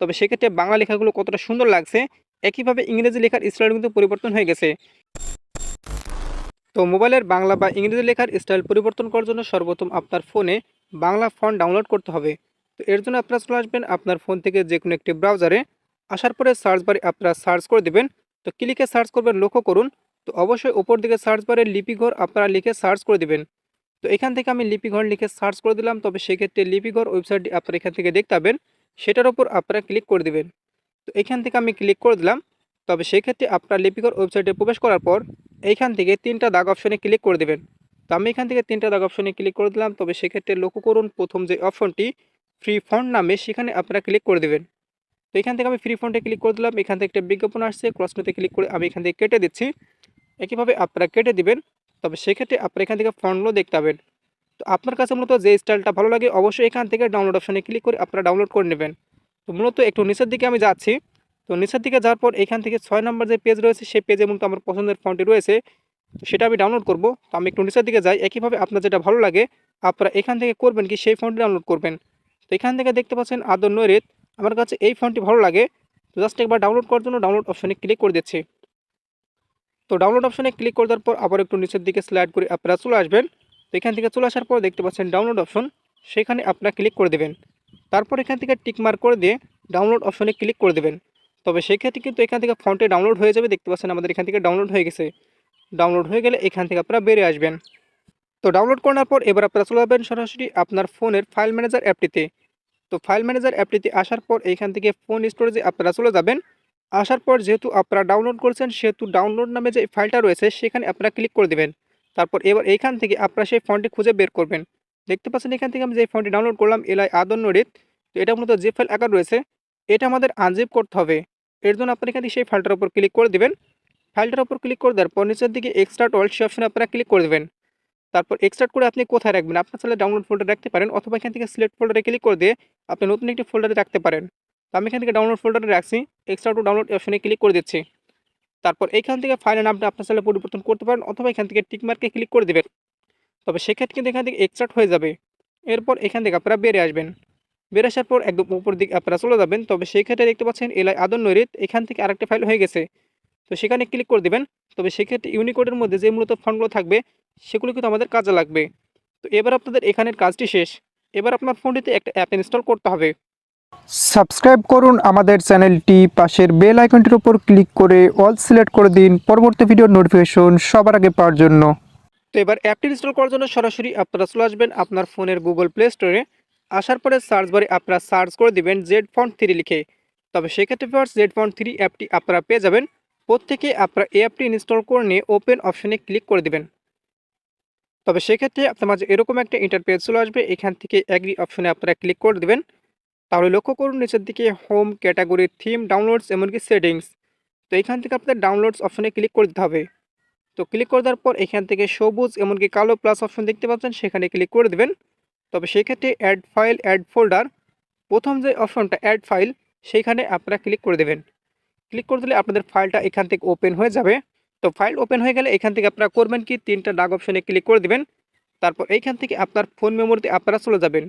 তবে সেক্ষেত্রে বাংলা লেখাগুলো কতটা সুন্দর লাগছে, একইভাবে ইংরেজি লেখার স্টাইল কিন্তু পরিবর্তন হয়ে গেছে। তো মোবাইলের বাংলা বা ইংরেজি লেখার স্টাইল পরিবর্তন করার জন্য সর্বপ্রথম আপনার ফোনে বাংলা ফন্ট ডাউনলোড করতে হবে। তো এর জন্য আপনারা চলে আসবেন আপনার ফোন থেকে যে কোনো একটি ব্রাউজারে, আসার পরে সার্চ বারে আপনারা সার্চ করে দেবেন। তো ক্লিকে সার্চ করবেন, লক্ষ্য করুন। তো অবশ্যই উপর দিকে সার্চ বারে লিপিঘর আপনারা লিখে সার্চ করে দেবেন। তো এখান থেকে আমি লিপিঘর লিখে সার্চ করে দিলাম, তবে সেক্ষেত্রে লিপিঘর ওয়েবসাইটটি আপনারা এখান থেকে দেখতে পাবেন। সেটার উপর আপনারা ক্লিক করে দেবেন। তো এখান থেকে আমি ক্লিক করে দিলাম। তবে সেক্ষেত্রে আপনার লিপিকর ওয়েবসাইটে প্রবেশ করার পর এইখান থেকে তিনটা দাগ অপশনে ক্লিক করে দেবেন। তো আমি এখান থেকে তিনটা দাগ অপশনে ক্লিক করে দিলাম। তবে সেক্ষেত্রে লক্ষ্য করুন, প্রথম যে অপশনটি ফ্রি ফন্ট নামে সেখানে আপনারা ক্লিক করে দেবেন। তো এখান থেকে আমি ফ্রি ফন্টে ক্লিক করে দিলাম। এখান থেকে একটা বিজ্ঞাপন আসছে ক্রসমেতে ক্লিক করে আমি এখান থেকে কেটে দিচ্ছি। একইভাবে আপনারা কেটে দিবেন। তবে সেক্ষেত্রে আপনারা এখান থেকে ফন্টগুলো দেখতে পাবেন। তো আপনার কাছে মূলত যে স্টাইলটা ভালো লাগে, অবশ্যই এখান থেকে ডাউনলোড অপশনে ক্লিক করে আপনারা ডাউনলোড করে নেবেন। তো মূলত একটু নিচের দিকে আমি যাচ্ছি। তো নিচের দিকে যাওয়ার পর এখান থেকে ছয় নম্বর যে পেজ রয়েছে, সেই পেজে মূলত আমার পছন্দের ফোনটি রয়েছে। তো সেটা আমি ডাউনলোড করব। তো আমি একটু নিচের দিকে যাই। একইভাবে আপনার যেটা ভালো লাগে, আপনারা এখান থেকে করবেন কি, সেই ফোনটি ডাউনলোড করবেন। তো এখান থেকে দেখতে পাচ্ছেন আদর নৈরিত। আমার কাছে এই ফোনটি ভালো লাগে। তো জাস্ট একবার ডাউনলোড করার জন্য ডাউনলোড অপশনে ক্লিক করে দিচ্ছি। তো ডাউনলোড অপশনে ক্লিক করে দেওয়ার পর আবার একটু নিচের দিকে স্লাইড করে আপনারা চলে আসবেন। তো এখান থেকে চলে আসার পর দেখতে পাচ্ছেন ডাউনলোড অপশন সেখানে আপনারা ক্লিক করে দেবেন। তারপর এখান থেকে টিকমার্ক করে দিয়ে ডাউনলোড অপশনে ক্লিক করে দেবেন। তবে সেক্ষেত্রে কিন্তু এখান থেকে ফন্টে ডাউনলোড হয়ে যাবে, দেখতে পাচ্ছেন আমাদের এখান থেকে ডাউনলোড হয়ে গেছে। ডাউনলোড হয়ে গেলে এখান থেকে আপনারা বেরিয়ে আসবেন। তো ডাউনলোড করার পর এবার আপনারা চলে যাবেন সরাসরি আপনার ফোনের ফাইল ম্যানেজার অ্যাপটিতে তো ফাইল ম্যানেজার অ্যাপটিতে আসার পর এইখান থেকে ফোন স্টোরেজে আপনারা চলে যাবেন। আসার পর যেহেতু আপনারা ডাউনলোড করছেন, সেহেতু ডাউনলোড নামে যে ফাইলটা রয়েছে, সেখানে আপনারা ক্লিক করে দেবেন। তারপর এবার এইখান থেকে আপনারা সেই ফন্টটি খুঁজে বের করবেন। দেখতে পাচ্ছেন এখান থেকে আমি যে ফন্টটি ডাউনলোড করলাম, এলআই আদর নরিত তো এটা মূলত যে ফাইল আকার রয়েছে, এটা আমাদের আনজিপ করতে হবে। এর জন্য আপনারা এখান থেকে সেই ফাইলটার উপর ক্লিক করে দেবেন। ফাইলটার উপর ক্লিক করে দেওয়ার পর নিচের দিকে এক্সট্রাট ওয়ার্ল্ড সে অপশনে আপনারা ক্লিক করে দেবেন। তারপর এক্সট্রাক্ট করে আপনি কোথায় রাখবেন? আপনার চাইলে ডাউনলোড ফোল্ডার রাখতে পারেন, অথবা এখান থেকে সিলেক্ট ফোল্ডারে ক্লিক করে দিয়ে আপনি নতুন একটি ফোল্ডারে রাখতে পারেন। তো আমি এখান থেকে ডাউনলোড ফোল্ডারে রাখছি এক্সট্রা টু ডাউনলোড অপশনে ক্লিক করে দিচ্ছি। তারপর এখান থেকে ফাইলের নামটা আপনার চাইলে পরিবর্তন করতে পারেন অথবা এখান থেকে টিকমার্কে ক্লিক করে দেবেন। তবে সেক্ষেত্রে কিন্তু এখান থেকে এক্সট্রাক্ট হয়ে যাবে। এরপর এখান থেকে আপনারা বেরিয়ে আসবেন। বেরিয়ে আসার পর একদম উপর দিকে আপনারা চলে যাবেন। তবে সেই ক্ষেত্রে দেখতে পাচ্ছেন এলাই আদর নৈরিত এখান থেকে আরেকটা ফাইল হয়ে গেছে। তো সেখানে ক্লিক করে দেবেন। তবে সেক্ষেত্রে ইউনিকোডের মধ্যে যে মূলত ফন্টগুলো থাকবে, সেগুলো কিন্তু আমাদের কাজে লাগবে। তো এবার আপনাদের এখানের কাজটি শেষ। এবার আপনার ফোনটিতে একটা অ্যাপ ইনস্টল করতে হবে। সাবস্ক্রাইব করুন আমাদের চ্যানেলটি। পাশের বেল আইকনটির উপর ক্লিক করে অল সিলেক্ট করে দিন পরবর্তী ভিডিওর নোটিফিকেশন সবার আগে পাওয়ার জন্য। তো এবার অ্যাপটি ইনস্টল করার জন্য সরাসরি আপনারা চলে আসবেন আপনার ফোনের গুগল প্লে স্টোরে আসার পরে সার্চ বারে আপনারা সার্চ করে দিবেন জেড ফন্ট থ্রি লিখে। তবে সেক্ষেত্রে ফার্স্ট জেড ফন্ট থ্রি অ্যাপটি আপনারা পেয়ে যাবেন। প্রত্যেকে আপনারা এই অ্যাপটি ইনস্টল করে নিয়ে ওপেন অপশনে ক্লিক করে দিবেন। তবে সেক্ষেত্রে আপনার মাঝে এরকম একটা ইন্টারপেজ চলে আসবে। এখান থেকে অ্যাগ্রি অপশনে আপনারা ক্লিক করে দেবেন। তাহলে লক্ষ্য করুন নিচের দিকে হোম ক্যাটাগরি থিম ডাউনলোডস এমনকি সেটিংস তো এখান থেকে আপনাদের ডাউনলোডস অপশনে ক্লিক করে দিতে হবে। তো ক্লিক করে দেওয়ার পর এখান থেকে সবুজ এমনকি কালো প্লাস অপশন দেখতে পাচ্ছেন, সেখানে ক্লিক করে দেবেন। তবে সেক্ষেত্রে অ্যাড ফাইল অ্যাড ফোল্ডার প্রথম যে অপশনটা অ্যাড ফাইল সেইখানে আপনারা ক্লিক করে দেবেন। ক্লিক করে দিলে আপনাদের ফাইলটা এখান থেকে ওপেন হয়ে যাবে। তো ফাইল ওপেন হয়ে গেলে এখান থেকে আপনারা করবেন কি? তিনটা ডাক অপশনে ক্লিক করে দেবেন। তারপর এইখান থেকে আপনার ফোন মেমোরিতে আপনারা চলে যাবেন।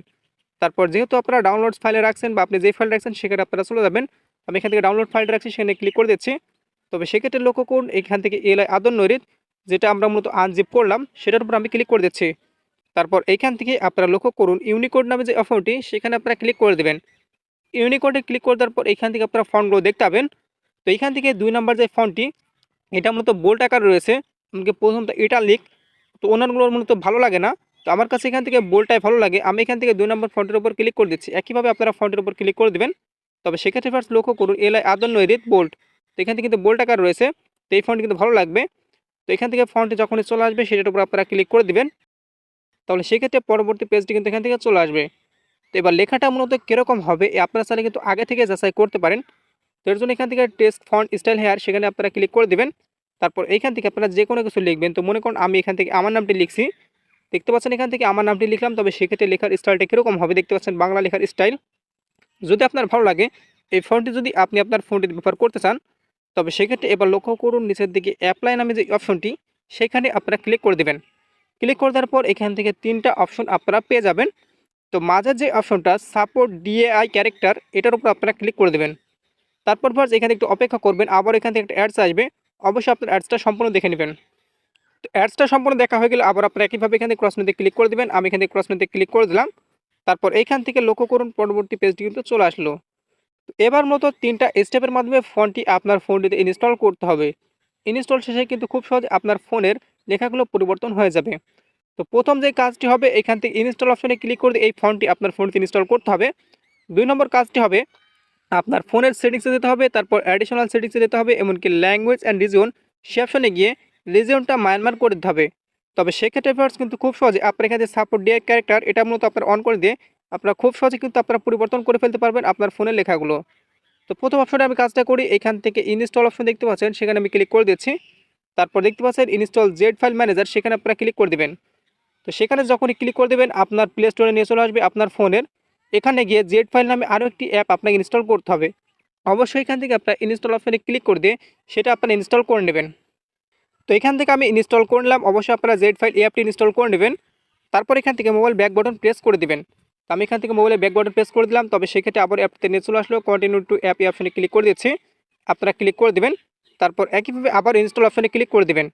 তারপর যেহেতু আপনারা ডাউনলোডস ফাইলে রাখছেন বা আপনি যে ফাইল রাখছেন সেখানে আপনারা চলে যাবেন। আমি এখান থেকে ডাউনলোড ফাইলটা রাখছি, সেখানে ক্লিক করে দিচ্ছি। তবে সেক্ষেত্রে লক্ষ্য করুন, এখান থেকে এলআই আদর নরিত যেটা আমরা মূলত আনজিপ করলাম, সেটার উপর আমি ক্লিক করে দিচ্ছি। তারপর এইখান থেকে আপনারা লক্ষ্য করুন ইউনিকোড নামে যে অপশনটি সেখানে আপনারা ক্লিক করে দেবেন। ইউনিকোডে ক্লিক করে দেওয়ার পর এখান থেকে আপনারা ফন্টগুলো দেখতে পাবেন। তো এইখান থেকে দুই নাম্বার যে ফন্টটি এটা মূলত বোল্ট আকার রয়েছে। আমাকে প্রথমত এটা লিখ। তো ওনারগুলোর মূলত ভালো লাগে না। তো আমার কাছে এখান থেকে বোল্টটাই ভালো লাগে। আমি এখান থেকে দুই নম্বর ফন্টের উপর ক্লিক করে দিচ্ছি। একইভাবে আপনারা ফন্টের উপর ক্লিক করে দেবেন। তবে সেক্ষেত্রে ফার্স্ট লক্ষ্য করুন, এলআই আদর নৈরিত বোল্ট তো এখান থেকে কিন্তু বোল্ট আকার রয়েছে। তো এই ফন্ট কিন্তু ভালো লাগবে। তো এখান থেকে ফন্টে যখনই চলে আসবে, সেটার উপর আপনারা ক্লিক করে দেবেন। তাহলে সেক্ষেত্রে পরবর্তী পেজটি কিন্তু এখান থেকে চলে আসবে। তো এবার লেখাটা মূলত কীরকম হবে আপনারা চাইলে কিন্তু আগে থেকে যাচাই করতে পারেন। তো এর জন্য এখান থেকে টেস্ট ফন্ট স্টাইল হেয়ার সেখানে আপনারা ক্লিক করে দেবেন। তারপর এইখান থেকে আপনারা যে কোনো কিছু লিখবেন। তো মনে করুন, আমি এখান থেকে আমার নামটি লিখছি। দেখতে পাচ্ছেন এখান থেকে আমার নামটি লিখলাম, তবে সেক্ষেত্রে লেখার স্টাইলটা কীরকম হবে দেখতে পাচ্ছেন বাংলা লেখার স্টাইল যদি আপনার ভালো লাগে, এই ফোনটি যদি আপনি আপনার ফোনটি ব্যবহার করতে চান, তবে সেক্ষেত্রে এবার লক্ষ্য করুন নিচের দিকে অ্যাপ্লাই নামে যে অপশনটি সেখানে আপনারা ক্লিক করে দেবেন। ক্লিক করে দেওয়ার পর এখান থেকে তিনটা অপশন আপনারা পেয়ে যাবেন। তো মাঝের যে অপশনটা সাপোর্ট ডিএআই ক্যারেক্টার এটার উপর আপনারা ক্লিক করে দেবেন। তারপর ফার্স্ট এখানে একটু অপেক্ষা করবেন, আবার এখান থেকে একটা অ্যাডস আসবে। অবশ্যই আপনার অ্যাডসটা সম্পূর্ণ দেখে নেবেন। তো অ্যাডসটা সম্পূর্ণ দেখা হয়ে গেলে আবার আপনারা একইভাবে এখান থেকে নিতে ক্লিক করে দেবেন। আমি এখান থেকে নিতে ক্লিক করে দিলাম। তারপর এইখান থেকে লক্ষ্য করুন, পরবর্তী পেজটি কিন্তু চলে আসলো। এবার মতো তিনটা স্টেপের মাধ্যমে ফোনটি আপনার ফোনটিতে ইনস্টল করতে হবে। ইনস্টল শেষে কিন্তু খুব সহজে আপনার ফোনের লেখাগুলো পরিবর্তন হয়ে যাবে। তো প্রথম যে কাজটি হবে, এখান থেকে ইনস্টল অপশনে ক্লিক করে এই ফোনটি আপনার ফোনটিতে ইনস্টল করতে হবে। দুই নম্বর কাজটি হবে, আপনার ফোনের সেটিংসে যেতে হবে, তারপর অ্যাডিশনাল সেটিংসে যেতে হবে, এমনকি ল্যাঙ্গুয়েজ অ্যান্ড রিজন সে অপশনে গিয়ে রিজিয়নটা মায়ানমার করে দিতে হবে। তবে সেক্ষেত্রে ফার্স্ট কিন্তু খুব সহজে আপনার এখানে যে সাপোর্ট ডিআই ক্যারেক্টার এটা মূলত আপনার অন করে দিয়ে আপনারা খুব সহজে কিন্তু আপনারা পরিবর্তন করে ফেলতে পারবেন আপনার ফোনের লেখাগুলো। তো প্রথম অপশনে আমি কাজটা করি, এখান থেকে ইনস্টল অপশন দেখতে পাচ্ছেন, সেখানে আমি ক্লিক করে দিচ্ছি। তারপর দেখতে পাচ্ছেন ইনস্টল জেড ফাইল ম্যানেজার সেখানে আপনারা ক্লিক করে দেবেন। তো সেখানে যখনই ক্লিক করে দেবেন, আপনার প্লে স্টোরে নিয়ে চলে আসবে আপনার ফোনের এখানে গিয়ে জেড ফাইল নামে আরও একটি অ্যাপ আপনাকে ইনস্টল করতে হবে। অবশ্যই এখান থেকে আপনার ইনস্টল অপশনে ক্লিক করে দিয়ে সেটা আপনারা ইনস্টল করে নেবেন। তো এখান থেকে আমি ইনস্টল করে নিলাম। অবশ্যই আপনারা জেড ফাইল অ্যাপটি ইনস্টল করে নেবেন। তারপর এখান থেকে মোবাইল ব্যাক বাটন প্রেস করে দেবেন। তো আমি এখান থেকে মোবাইলে ব্যাক বাটন প্রেস করে দিলাম। তবে সেক্ষেত্রে আবার অ্যাপটিতে নিয়ে চলে আসলো। কন্টিনিউ টু অ্যাপ এই অপশনে ক্লিক করে দিচ্ছি আপনারা ক্লিক করে দেবেন। তারপর একইভাবে আবার ইনস্টল অপশনে ক্লিক করে দেবেন।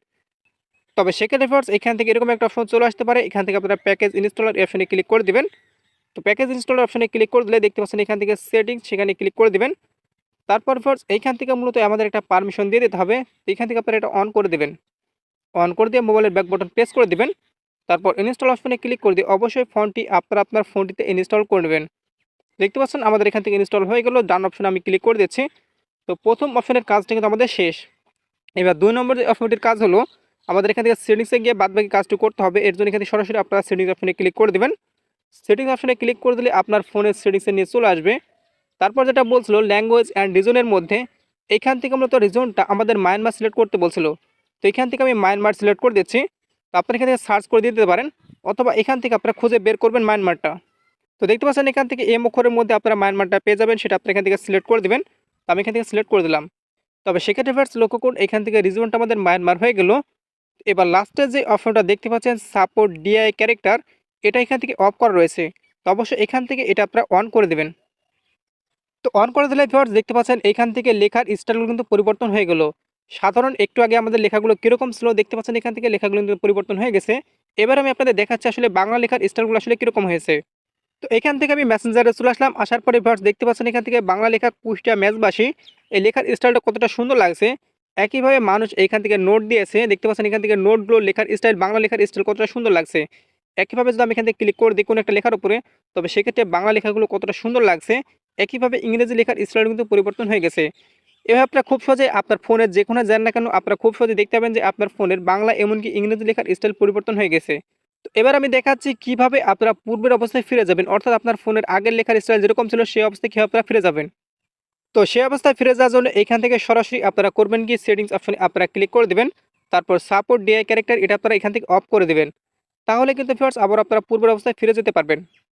তবে সেক্ষেত্রে ফার্স্ট এখান থেকে এরকম একটা অপশন চলে আসতে পারে। এখান থেকে আপনারা প্যাকেজ ইনস্টলার অপশনে ক্লিক করে দেবেন। তো প্যাকেজ ইনস্টলার অপশনে ক্লিক করে দিলে দেখতে পাচ্ছেন এখান থেকে সেটিংস সেখানে ক্লিক করে দেবেন। তারপর ফার্স্ট এইখান থেকে মূলত আমাদের একটা পারমিশন দিয়ে দিতে হবে। তো এখান থেকে আপনারা এটা অন করে দেবেন। অন করে দিয়ে মোবাইলের ব্যাক বাটন প্রেস করে দেবেন। তারপর ইনস্টল অপশনে ক্লিক করে দিয়ে অবশ্যই ফোনটি আপনারা, আপনার ফোনটিতে ইনস্টল করে নেবেন। দেখতে পাচ্ছেন আমাদের এখান থেকে ইনস্টল হয়ে গেল। ডান অপশনে আমি ক্লিক করে দিচ্ছি। তো প্রথম অপশনের কাজটা কিন্তু আমাদের শেষ। এবার দুই নম্বর অপশনটির কাজ হলো, আমাদের এখান থেকে সেটিংসে গিয়ে বাদবাকি কাজটি করতে হবে। এর জন্য এখান থেকে সরাসরি আপনারা সেটিংস অপশনে ক্লিক করে দেবেন। সেটিংস অপশনে ক্লিক করে দিলে আপনার ফোনের সেটিংসে নিয়ে চলে আসবে। তারপর যেটা বলছিল ল্যাঙ্গুয়েজ অ্যান্ড রিজনের মধ্যে এখান থেকে মূলত রিজনটা আমাদের মায়ানমার সিলেক্ট করতে বলছিল তো এখান থেকে আমি মায়ানমার সিলেক্ট করে দিচ্ছি তো আপনারা এখান থেকে সার্চ করে দিতে পারেন অথবা এখান থেকে আপনারা খুঁজে বের করবেন মায়ানমারটা তো দেখতে পাচ্ছেন এখান থেকে এম অক্ষরের মধ্যে আপনারা মায়ানমারটা পেয়ে যাবেন সেটা আপনারা এখান থেকে সিলেক্ট করে দেবেন তো আমি এখান থেকে সিলেক্ট করে দিলাম তবে সেক্ষেত্রে ফার্স্ট লক্ষ্য করুন এখান থেকে রিজনটা আমাদের মায়ানমার হয়ে গেল এবার লাস্টের যে অপশনটা দেখতে পাচ্ছেন সাপোর্ট ডিআই ক্যারেক্টার এটা এখান থেকে অফ করা রয়েছে তো অবশ্যই এখান থেকে এটা আপনারা অন করে দেবেন তো অন করে দিলে ভিউয়ার্স দেখতে পাচ্ছেন এখান থেকে লেখার স্টাইলগুলো কিন্তু পরিবর্তন হয়ে গেল। সাধারণ একটু আগে আমাদের লেখাগুলো কীরকম ছিল দেখতে পাচ্ছেন, এখান থেকে লেখাগুলো কিন্তু পরিবর্তন হয়ে গেছে। এবার আমি আপনাদের দেখাচ্ছি আসলে বাংলা লেখার স্টাইলগুলো আসলে কীরকম হয়েছে। তো এখান থেকে আমি মেসেঞ্জারে চলে আসলাম, আসার পরে ভিউয়ার্স দেখতে পাচ্ছেন, এখান থেকে বাংলা লেখা কুষ্টিয়া ম্যাচবাসী এই লেখার স্টাইলটা কতটা সুন্দর লাগছে। একইভাবে মানুষ এখান থেকে নোট দিয়েছে, দেখতে পাচ্ছেন, এখান থেকে নোটগুলো লেখার স্টাইল বাংলা লেখার স্টাইল কতটা সুন্দর লাগছে। একইভাবে যদি আমি এখান থেকে ক্লিক করে দিই কোনো একটা লেখার উপরে, তবে সেক্ষেত্রে বাংলা লেখাগুলো কতটা সুন্দর লাগছে একইভাবে ইংরেজি লেখার স্টাইল কিন্তু পরিবর্তন হয়ে গেছে। এভাবে আপনারা খুব সহজে আপনার ফোনের যে কোনো যান না কেন আপনারা খুব সহজে দেখতে পাবেন যে আপনার ফোনের বাংলা এমনকি ইংরেজি লেখার স্টাইল পরিবর্তন হয়ে গেছে। তো এবার আমি দেখাচ্ছি কীভাবে আপনারা পূর্বের অবস্থায় ফিরে যাবেন, অর্থাৎ আপনার ফোনের আগের লেখার স্টাইল যেরকম ছিল সেই অবস্থায় কীভাবে আপনারা ফিরে যাবেন। তো সেই অবস্থায় ফিরে যাওয়ার জন্য এখান থেকে সরাসরি আপনারা করবেন কি, সেটিংস অপশনে আপনারা ক্লিক করে দেবেন, তারপর সাপোর্ট ডিআই ক্যারেক্টার এটা আপনারা এখান থেকে অফ করে দেবেন। তাহলে কিন্তু ফিয়ার্স আবার আপনারা পূর্বের অবস্থায় ফিরে যেতে পারবেন।